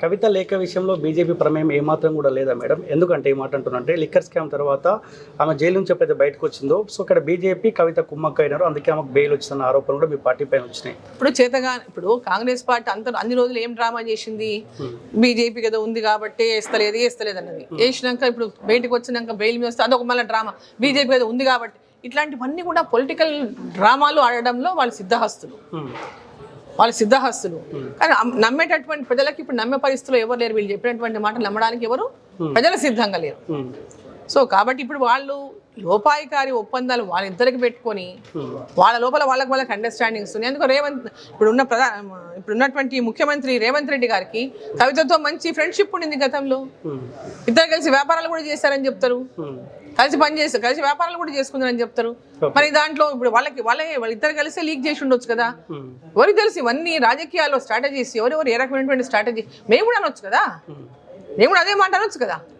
కవిత లేఖ విషయంలో బీజేపీ ప్రమేయం ఏమాత్రం కూడా లేదా మేడం? ఎందుకంటే ఈ మాట అంటున్నంటే లిక్కర్ స్కామ్ తర్వాత ఆమె జైలు నుంచి ఎప్పుడైతే బయటకు వచ్చిందో సో ఇక్కడ బీజేపీ కవిత కుమ్మక్క అయినారు. అందుకే ఆమెకు బెయిల్ వచ్చిందన్న ఆరోపణలు కూడా మీ పార్టీ పైన వచ్చినాయి. ఇప్పుడు చేతగా ఇప్పుడు కాంగ్రెస్ పార్టీ అంత అన్ని రోజులు ఏం డ్రామా చేసింది? బీజేపీ కదా ఉంది కాబట్టి వేస్తలేదు వేస్తలేదు అన్నది. వేసినాక ఇప్పుడు బయటకు వచ్చినాక బెయిల్ మీద వస్తే అదొక మళ్ళీ డ్రామా. బీజేపీ కదా ఉంది కాబట్టి ఇట్లాంటివన్నీ కూడా పొలిటికల్ డ్రామాలు ఆడడంలో వాళ్ళు సిద్ధహస్తులు. వాళ్ళు సిద్ధహస్తులు. కానీ నమ్మేటటువంటి ప్రజలకి ఇప్పుడు నమ్మే పరిస్థితుల్లో ఎవరు లేరు. వీళ్ళు చెప్పినటువంటి మాటలు నమ్మడానికి ఎవరు? ప్రజలు సిద్ధంగా లేరు. సో కాబట్టి ఇప్పుడు వాళ్ళు లోపాయికారి ఒప్పందాలు వాళ్ళిద్దరికి పెట్టుకొని వాళ్ళ లోపల వాళ్ళకి వాళ్ళకి అండర్స్టాండింగ్స్ ఉన్నాయి అందుకు రేవంత్ ఇప్పుడున్న ప్రధాన ఇప్పుడు ఉన్నటువంటి ముఖ్యమంత్రి రేవంత్ రెడ్డి గారికి కవితతో మంచి ఫ్రెండ్షిప్ ఉండింది గతంలో. ఇద్దరు కలిసి వ్యాపారాలు కూడా చేశారని చెప్తారు. కలిసి పని చేస్తారు కలిసి వ్యాపారాలు కూడా చేసుకుందారని చెప్తారు. మరి దాంట్లో ఇప్పుడు వాళ్ళకి వాళ్ళే వాళ్ళిద్దరు కలిసి లీక్ చేసి ఉండొచ్చు కదా. ఎవరికి తెలుసు ఇవన్నీ రాజకీయాల్లో స్ట్రాటజీస్ ఎవరెవరు ఏ రకమైనటువంటి స్ట్రాటజీ మేము కూడా అనొచ్చు కదా. మేము కూడా అదే మాట అనొచ్చు కదా.